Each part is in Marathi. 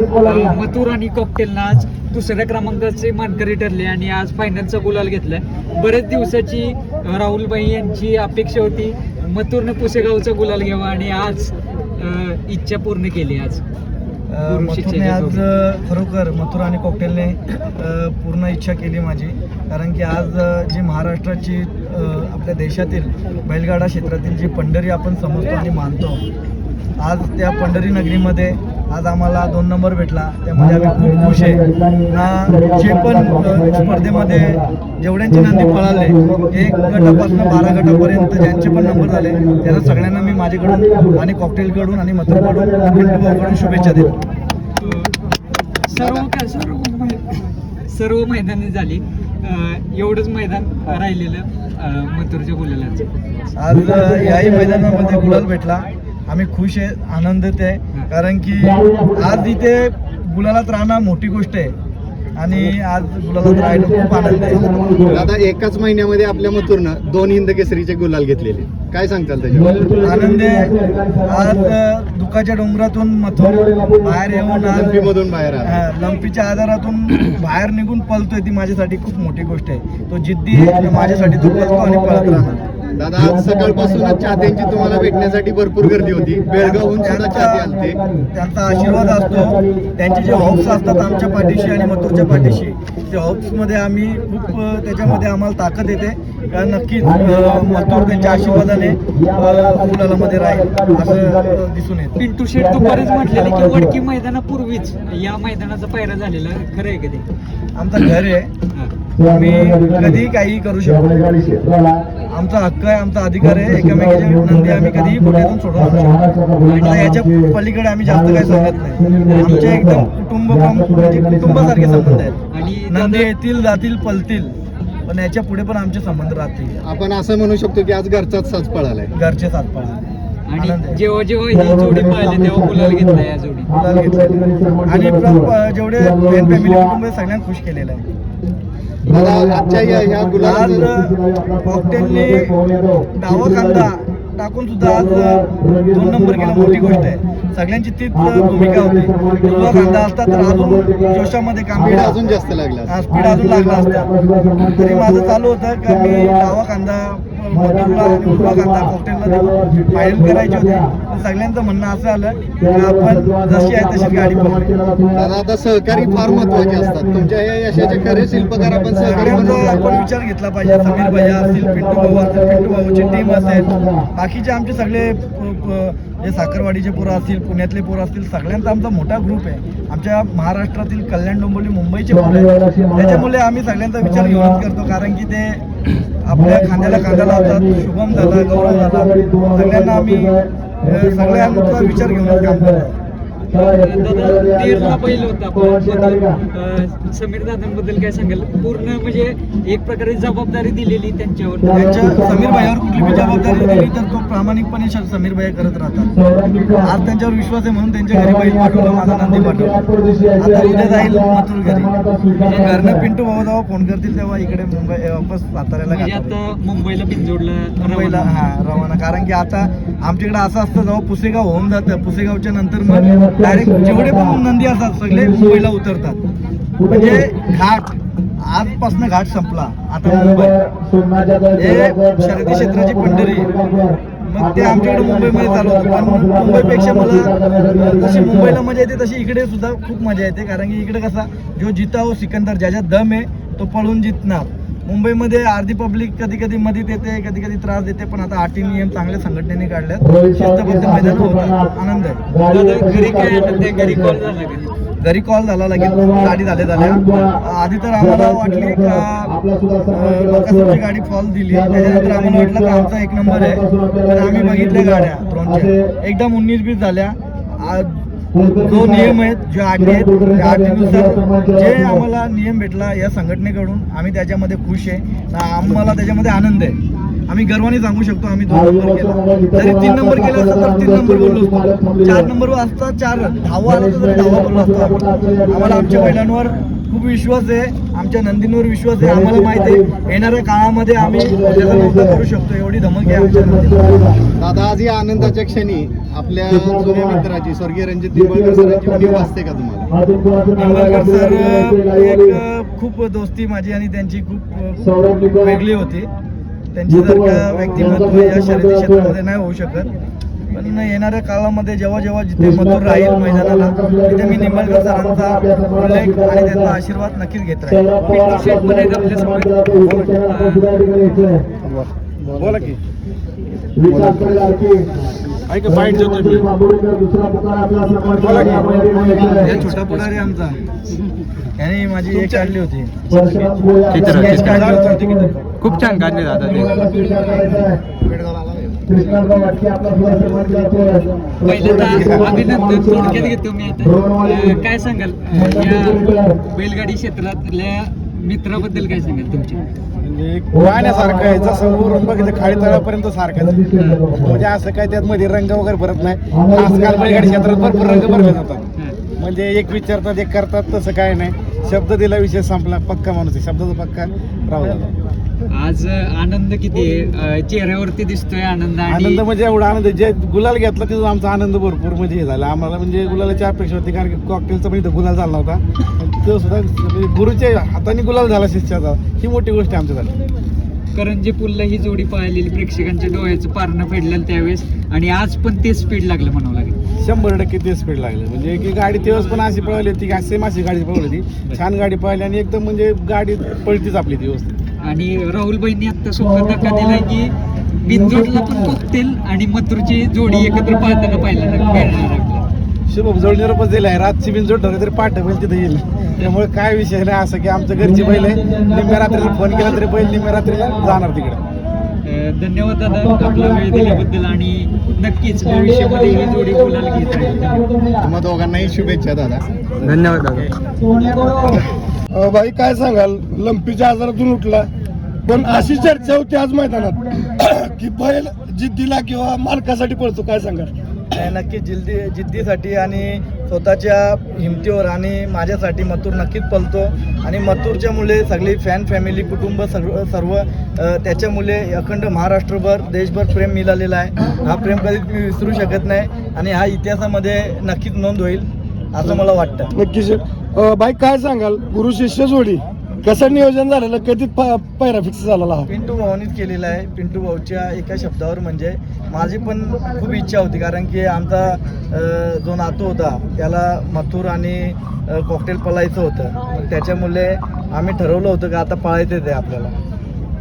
मथुर आणि कॉकटेलनं आज दुसऱ्या क्रमांकाचे मानकरी ठरले आणि आज फायनलचा गुलाल घेतलाय. बरेच दिवसाची राहुलबाई यांची अपेक्षा होती मथुरनं पुसेगावचा गुलाल घ्यावा आणि आज इच्छा पूर्ण केली आज. मथुरने आज खरोखर मथुर आणि कॉकटेलने पूर्ण इच्छा केली माझी. कारण की आज जी महाराष्ट्राची आपल्या देशातील बैलगाडा क्षेत्रातील जी पंढरी आपण समजतो आणि मानतो आज त्या पंढरी नगरीमध्ये आज आम्हाला दोन नंबर भेटला. त्यामध्ये आम्ही खूप खुश आहे. ना जे पण स्पर्धेमध्ये जेवढ्यांची नंदी पळाले एक गटापासून बारा गटापर्यंत ज्यांचे पण नंबर झाले त्यांना सगळ्यांना मी माझ्याकडून आणि कॉकटेलकडून आणि मथुरकडून भाऊकडून शुभेच्छा देतो. सर्व सर्व मैदानी झाली. एवढंच मैदान राहिलेलं मथुरच्या गुलालाचं. आज याही मैदानामध्ये गुलाल भेटला. आम्ही खुश आहे आनंदित आहे. कारण की आज इथे गुलालात राहणं मोठी गोष्ट आहे. आणि आज गुलालात राहिलं खूप आनंद आहे. दादा एकाच महिन्यामध्ये आपल्या मथुरनं दोन हिंद केसरीचे गुलाल घेतलेले. काय सांगताल त्याच्यावर? आनंद आहे. आज दुःखाच्या डोंगरातून मथुर बाहेर येऊन आज मधून बाहेर लंपीच्या आजारातून बाहेर निघून पळतोय ती माझ्यासाठी खूप मोठी गोष्ट आहे. तो जिद्दी माझ्यासाठी तो पळतो आणि पळत राहणार. दादा आज सकाळपासूनच चाहत्यांची तुम्हाला भेटण्यासाठी भरपूर गर्दी होती. बेळगावहून सुद्धा चाहते आलते. त्यांचा आशीर्वाद असतो. त्यांचे जे हॉप्स असतात आमच्या पाठीशी आणि मथुरच्या पाठीशी ते हॉप्समध्ये आम्ही खूप त्याच्यामध्ये आम्हाला ताकद येते. कारण नक्कीच अ, मथुर त्यांच्या आशीर्वादाने अ, गुलालामध्ये राहील असं दिसून येतं. पिंटू शेट दुपारीच म्हटलेलं की वडकी मैदानापूर्वीच या मैदानाचा पायरा झालेला खरं आहे का ते? आमचं घर आहे. आम्ही कधीही काही करू शकतो. आमचा हक्क आहे आमचा अधिकार आहे. एकामेकाच्या नंदी आम्ही कधीही सोडून आणू शकतो आता याच्या पलीकडे आम्ही जास्त काही सांगत नाही. आमचे एकदम कुटुंब म्हणजे कुटुंबासारखे संबंध आहेत. आणि नंदी येतील जातील पलतील. पण याच्यापुढे पण आमचे संबंध राहतील. आपण असं म्हणू शकतो की आज घरचाच साज पळालाय. घरचे सातपाळा आनंद आणि. जेव्हा जेव्हा ही जोडी पाहिली तेव्हा गुलाल घेतला या जोडी घेतलेले. आणि प्र- जेवढे फॅमिली कुटुंब सगळ्यांना खुश केलेलं आहे. आजच्या या ह्या आज गुलाल कॉकटेलने डावा कांदा टाकून सुद्धा आज दोन नंबर केला. मोठी गोष्ट आहे. सगळ्यांची तीच भूमिका होती. उजवा कांदा असता तर अजून जोशामध्ये काम स्पीड अजून जास्त लागला स्पीड अजून लागला असता. तरी माझं चालू होतं का मी डावा कांदा मथुरला आणि फायनल करायची होती. सगळ्यांचं म्हणणं असं आलं की आपण जशी आहे तशी गाडी दादा आता सहकारी फार महत्त्वाचे असतात. तुमच्या या यशाचे खरे शिल्पकार आपण सहकारी आपण विचार घेतला पाहिजे. समीर भैया असतील पिंटू भाऊ असतील पिंटू भाऊची टीम असेल. बाकीचे आमचे सगळे जे साखरवाडीचे पोरं असतील पुण्यातले पोरं असतील सगळ्यांचा आमचा मोठा ग्रुप आहे. आमच्या महाराष्ट्रातील कल्याण डोंबिवली मुंबईचे पोरं आहेत. त्याच्यामुळे आम्ही सगळ्यांचा विचार घेऊनच करतो कारण की ते आपल्या खांद्याला खांदा लावतात शुभम झाला गौरव झाला सगळ्यांना आम्ही सगळ्यांचा विचार घेऊन काम करतो. दादा तेरला पहिलं होतं. आपण अं, समीर दादांबद्दल काय सांगाल? पूर्ण म्हणजे एक प्रकारे जबाबदारी दिलेली त्यांच्यावर. त्यांच्या समीर भाईवर कुठली बी जबाबदारी दिली तर तो प्रामाणिकपणे समीर भाई करत राहतात. आज त्यांच्यावर विश्वास आहे म्हणून त्यांच्या घरी बैल पाठवलं माझा नंदी पाठवला आता उद्या जाईल मथुर घरी. घरनं पिंटू भाऊ जेव्हा फोन करतील तेव्हा इकडे मुंबई वापस साताऱ्याला म्हणजे. आता मुंबईला बिनजोडला मुंबईला. हा रवाना. कारण की आता आमच्याकडे असं असतं जेव्हा पुसेगाव होऊन जातं. पुसेगावच्या नंतर मग डायरेक्ट जेवढे पण नंदी असतात सगळे मुंबईला उतरतात. म्हणजे घाट आजपासून घाट संपला. आता मुंबई. हे शर्यती क्षेत्राची पंढरी. मग ते आमच्याकडे मुंबईमध्ये चालू होतं. पण मुंबईपेक्षा मला जशी मुंबईला मजा येते तशी इकडे सुद्धा खूप मजा येते. कारण की इकडे कसा जो जिता हो सिकंदर ज्याच्यात दम आहे तो पळून जितणार. मुंबईमध्ये अर्धी पब्लिक कधी कधी मदत येते कधी कधी त्रास देते पण आता आठी नियम चांगल्या संघटनेने काढल्यात. शिस्तबद्ध मैदान होतात आनंद आहे. घरी काय कॉल झाला का? घरी कॉल झाला लगेच. गाडी झाल्या झाल्या. आधी तर आम्हाला वाटली का बकासूरची गाडी फॉल दिली. त्याच्यानंतर आम्हाला वाटलं का आमचा एक नंबर आहे. तर आम्ही बघितल्या गाड्या एकदम उन्नीस बीस झाल्या. जो नियम आहेत जो अटी आहेत त्या जे आम्हाला नियम भेटला या संघटनेकडून आम्ही त्याच्यामध्ये खुश आहे. आम्हाला त्याच्यामध्ये आनंद आहे. आम्ही गर्वाने सांगू शकतो आम्ही दोन नंबर केला. जरी तीन नंबर केला असता तर तीन नंबर बोललो असतो. चार नंबर असता चार धावा आला तर धावा बोललो असतो आम्ही. आम्हाला आमच्या बैलांवर खूप विश्वास आहे. आमच्या नंदींवर विश्वास आहे. आम्हाला माहिती आहे येणाऱ्या काळामध्ये आम्ही त्याचा करू शकतो. एवढी धमक आहे आमच्या दादा आज या आनंदाच्या क्षणी आपल्या जुन्या मित्राची स्वर्गीय रणजित निंबाळकर सरांची उणीव वाचते का तुम्हाला? निंबाळकर सर एक खूप दोस्ती माझी आणि त्यांची खूप वेगळी होती. त्यांची सारखं व्यक्तिमत्व या शर्यती क्षेत्रामध्ये नाही होऊ शकत. पण येणाऱ्या काळामध्ये जेव्हा जेव्हा जिथे मधुर राहील मैदानाला तिथे मी निंबाळकर सरांचा उल्लेख आणि त्यांचा आशीर्वाद नक्कीच घेत राहील. बोला. की. छोटा पुढारी आमचा. याने माझी एक काढली होती. खूप छान काढले दादा ते. अभिनंदन थोडक्यात घेतो मी आता. काय सांगाल? या बैलगाडी क्षेत्रातल्या मित्राबद्दल काय सांगाल तुमच्या म्हणजे एक पाहण्यासारखं आहे. जसं वरून बघितलं खाली तळापर्यंत सारखं. म्हणजे असं काय त्यात मध्ये रंग वगैरे भरत नाही. आजकाल बैलगाडी क्षेत्रात भरपूर रंग भरले जातात. म्हणजे एक विचारतात एक करतात तसं काय नाही. शब्द दिला विषय संपला पक्का माणूस आहे. शब्दाचा पक्का राहू. आज आनंद किती आहे? चेहऱ्यावरती दिसतोय आनंद आनंद म्हणजे एवढा आनंद. जे गुलाल घेतला तिथं आमचा आनंद भरपूर म्हणजे हे झाला. आम्हाला म्हणजे गुलालाची अपेक्षा होती कारण की कॉकटेलचा पण इथं गुलाल झाला नव्हता. तो सुद्धा म्हणजे गुरुच्या हाताने गुलाल झाला शिष्याचा. ही मोठी गोष्ट आहे आमच्यासाठी करंजी पुलला ही जोडी पाहिलेली प्रेक्षकांच्या डोळ्याचं पारणं फेडलेलं त्यावेळेस. आणि आज पण ते स्पीड लागलं म्हणावं लागेल. शंभर टक्के ते स्पीड लागलं. म्हणजे की गाडी तेव्हाच पण अशी पळवली होती की सेम अशी गाडी पळवली होती. छान गाडी पळली आणि एकदम म्हणजे गाडी पळतीच आपली ती व्यवस्थित. आणि राहुल भाईंनी आता सुद्धा धक्का दिलाय की बिंदोडला पण कोकतेल आणि मथुरची जोडी एकत्र पाहताना पाहिलं मिळणार शुभम जोडणी रुपये दिलाय. रातची बिन जोड ठरली तरी पाठ बैल तिथे येईल. त्यामुळे काय विषय नाही असं की आमच्या घरची बैल आहे. निम्म्या रात्रीला फोन केला तरी बैल निम्म्या रात्रीला जाणार तिकडे. धन्यवाद दादा आपला वेळ दिल्याबद्दल आणि नक्कीच भविष्यामध्ये ही जोडी बोलायला घेत राहील तुम्हा दोघांनाही शुभेच्छा दादा. धन्यवाद दादा. भाई काय सांगाल? लंपीच्या आजारातून उठला. पण अशी चर्चा होती आज मैदानात. की बैल जिद्दीला किंवा मालकासाठी पळतो काय सांगाल? नाही, नक्की जिद्दी जिद्दीसाठी आणि स्वतःच्या हिमतीवर आणि माझ्यासाठी मथुर नक्कीच पलतो आणि मथुरच्या मुले सगळी फॅन फॅमिली कुटुंब सर्व सर्व अ, त्याच्या मुले अखंड महाराष्ट्रभर देशभर प्रेम मिळालेला आहे. हा प्रेम कधीच मी विसरू शकत नाही. आणि हा इतिहासामध्ये नक्कीच नोंद होईल असं मला वाटतं. नक्कीच. अ, काय सांगाल? गुरु शिष्य जोडी. कसं नियोजन झालेलं? कधी प- पायरा फिक्स झालेला हा? पिंटू भाऊनीच केलेला आहे. पिंटू भाऊच्या एका शब्दावर म्हणजे माझी पण खूप इच्छा होती कारण की आमचा जो नातू होता त्याला मथुर आणि कॉकटेल पळायचं होतं. त्याच्यामुळे आम्ही ठरवलं होतं की आता पळायचं ते आपल्याला.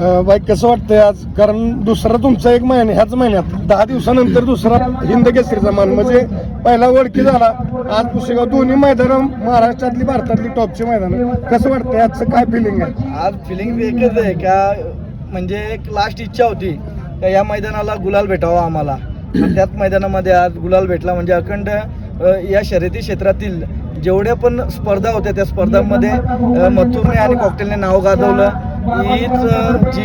बाई कसं वाटतंय आज? कारण दुसरा तुमचा एक महिना ह्याच महिन्यात दहा दिवसानंतर दुसरा हिंद केसरीचा मान म्हणजे पहिला ओळखी झाला आज पुसेगाव दोन्ही मैदान महाराष्ट्रातली भारतातली टॉपची मैदान. कसं वाटतंय? आजचं काय फिलिंग आहे? आज फिलिंग एकच आहे का म्हणजे एक लास्ट इच्छा होती का या मैदानाला गुलाल भेटावा आम्हाला. त्याच मैदानामध्ये आज गुलाल भेटला म्हणजे अखंड या शर्यती क्षेत्रातील जेवढ्या पण स्पर्धा होत्या त्या स्पर्धांमध्ये मथुरने आणि कॉकटेलने नाव गाजवलं. हीच जी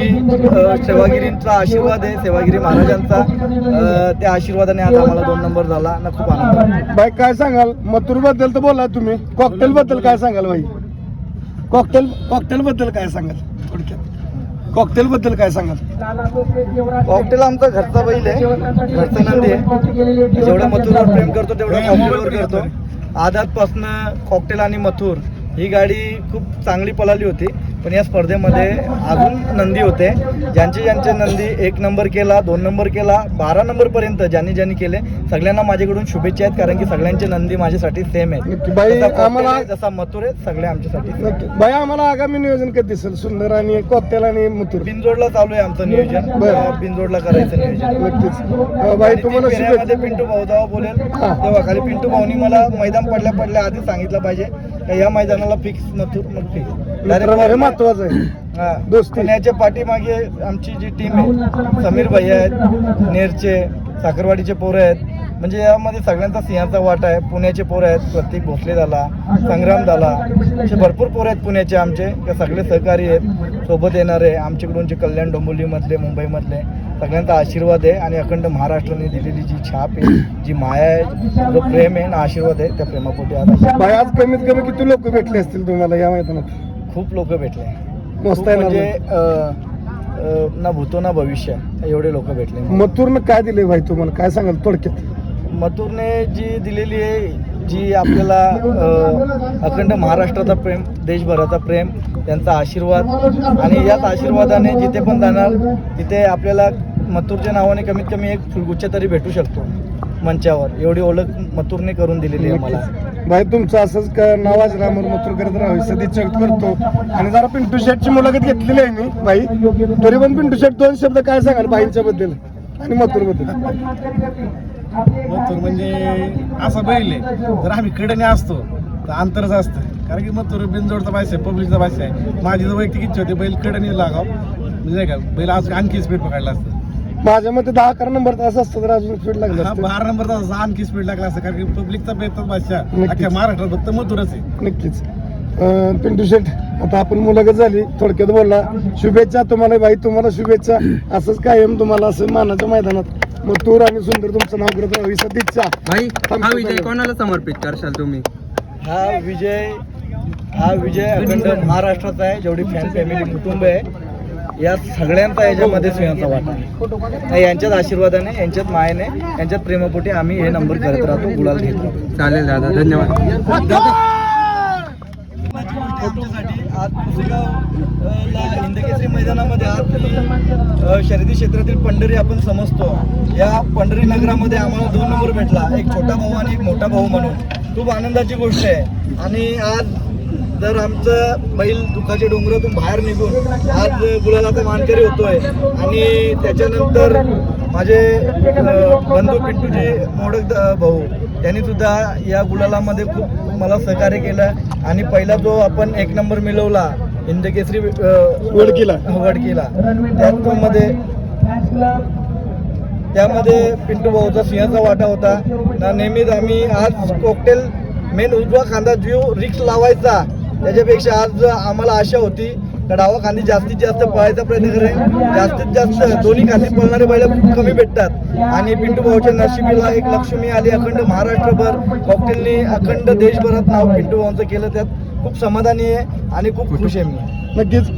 सेवागिरींचा आशीर्वाद आहे सेवागिरी महाराजांचा त्या आशीर्वादाने आज आम्हाला दोन नंबर झाला ना खूप आनंद. भाई काय सांगाल? मथुरबद्दल तर बोला तुम्ही. कॉकटेल बद्दल काय सांगाल भाई कॉकटेल कॉकटेल बद्दल काय सांगाल? थोडक्यात. कॉकटेल बद्दल काय सांगाल? कॉकटेल आमचा घरचा बैल आहे. घरचा नंदी आहे. जेवढं मथुरवर प्रेम करतो तेवढं कॉकटेलवर करतो. आदातपासनं कॉकटेल आणि मथुर ही गाडी खूप चांगली पळाली होती पण या स्पर्धेमध्ये अजून नंदी होते. ज्यांचे ज्यांचे नंदी एक नंबर केला दोन नंबर केला बारा नंबर पर्यंत ज्यांनी ज्यांनी केले सगळ्यांना माझ्याकडून शुभेच्छा आहेत कारण की सगळ्यांचे नंदी माझ्यासाठी सेम आहेत. बाई, आम्हाला- जसा मथुर आहे सगळे आमच्यासाठी. भाई आम्हाला आगामी नियोजन कधी दिसेल? सुंदर आणि कॉकटेल आणि मुतूर बिनजोडला चालू आहे आमचं नियोजन. बिनजोडला करायचं नियोजन. नक्कीच. तुम्हाला पिंटू भाऊ जेव्हा बोलेल. तेव्हा खाली पिंटू भाऊनी मला मैदान पडल्या पडल्या आधी सांगितलं पाहिजे. का या मैदानाला फिक्स हे फिक्स महत्वाचं आहे. दोस्ती. पण याच्या पाठीमागे आमची जी टीम आहे समीर भैया आहेत नेरचे साखरवाडीचे पोरं आहेत. म्हणजे यामध्ये सगळ्यांचा सिंहाचा वाटा आहे. पुण्याचे पोरं आहेत प्रतीक भोसले झाला संग्राम झाला. असे भरपूर पोरं आहेत पुण्याचे आमचे. ते सगळे सहकारी आहेत. सोबत येणारे आमच्याकडून जे कल्याण डोंबिवलीमधले मुंबईमधले. सगळ्यांचा आशीर्वाद आहे आणि अखंड महाराष्ट्राने दिलेली जी छाप आहे जी माया आहे जो प्रेम आहे ना आशीर्वाद आहे त्या प्रेमापोटी आज भाई आज कमीत कमी किती लोक भेटले असतील तुम्हाला या मैदानात? खूप लोक भेटले. खूप म्हणजे ना भूतो ना भविष्य एवढे लोक भेटले. मथुरनं काय दिले भाई तुम्हाला? काय सांगाल थोडक्यात? मथुरने जी दिलेली आहे जी आपल्याला अखंड महाराष्ट्राचा प्रेम देशभराचा प्रेम त्यांचा आशीर्वाद आणि याच आशीर्वादाने जिथे पण जाणार तिथे आपल्याला मथुरच्या नावाने कमीत कमी एक फुलगुच्छ तरी भेटू शकतो मंचावर. एवढी ओळख मथुरने करून दिलेली आहे मला. भाई तुमचं असंच का नाव आज रामर मथुर करत राहावे. सदिच्छा करतो आणि जरा पिंटू शेटची मुलाखत घेतलेली आहे मी भाई. तरी पण पिंटू शेट दोन शब्द काय सांगाल बाईंच्या बद्दल आणि मथुरबद्दल मथुर म्हणजे असा बैल आहे. जर आम्ही कडने असतो तर अंतरच असतं. कारण की मथुर बिनजोडचा भाषा आहे पब्लिकचा भाषा आहे. माझी जर वैयक्तिक इच्छा होती बैल कडने लागाव. म्हणजे नाही का बैल आज आणखी स्पीड पकडला असतं. माझ्या मते दहा अकरा नंबर असं असतं तर अजून स्पीड लागलं हा असतं. बारा नंबरचा असा आणखी स्पीड लागला असतं कारण की पब्लिकचा बेतात नक्कीच. अख्ख्या महाराष्ट्रात फक्त मथुरच आहे. नक्कीच. अं, पिंटू शेट आता आपण मुलाखत झाली थोडक्यात बोलला. शुभेच्छा तुम्हाला भाई तुम्हाला शुभेच्छा. असंच कायम तुम्हाला असं मानाच्या मैदानात मग तूर आणि सुंदर तुमचं नाव करत राहावी सदिच्छा. भाई हा विजय कोणाला समर्पित करशाल तुम्ही? हा विजय हा विजय अखंड महाराष्ट्राचा आहे जेवढी फॅन फॅमिली कुटुंब आहे. या सगळ्यांचा याच्यामध्ये सिंहाचा वाटा आहे. यांच्याच आशीर्वादाने यांच्याच मायेने यांच्याच प्रेमापोटी आम्ही हे नंबर करत राहतो गुलाल घेत राहतो. चालेल दादा धन्यवाद. आमच्यासाठी आज हिंदकेसरी मैदानामध्ये आज शर्यती क्षेत्रातील पंढरी आपण समजतो. या पंढरी नगरामध्ये आम्हाला दोन नंबर भेटला. एक छोटा भाऊ आणि एक मोठा भाऊ म्हणून. खूप आनंदाची गोष्ट आहे. आणि आज जर आमचं बैल दुःखाच्या डोंगरातून बाहेर निघून आज गुलालाचा मानकरी होतोय. आणि त्याच्यानंतर माझे बंधू पिंटूजी मोडक भाऊ त्यांनी सुद्धा या गुलालामध्ये खूप मला सहकार्य केलं. आणि पहिला जो आपण एक नंबर मिळवला हिंदकेसरी अ, वडकीला. वडकीला त्यामध्ये त्यामध्ये पिंटू भाऊचा सिंहाचा वाटा होता. ना नेहमीच आम्ही आज कॉकटेल मेन उजवा खांदा जो रिक्स लावायचा. त्याच्यापेक्षा आज आम्हाला आशा होती का डावा खांदी जास्तीत जास्त पळायचा प्रयत्न करेल जास्तीत जास्त दोन्ही खांदी पळणारे बैल खूप कमी भेटतात. आणि पिंटू भाऊच्या नशिबीला एक लक्ष्मी आली अखंड महाराष्ट्रभर कॉकटेलनी अखंड देशभरात नाव पिंटू भाऊंचं केलं त्यात. खूप समाधानी आहे आणि खूप खुश आहे मी. नक्कीच.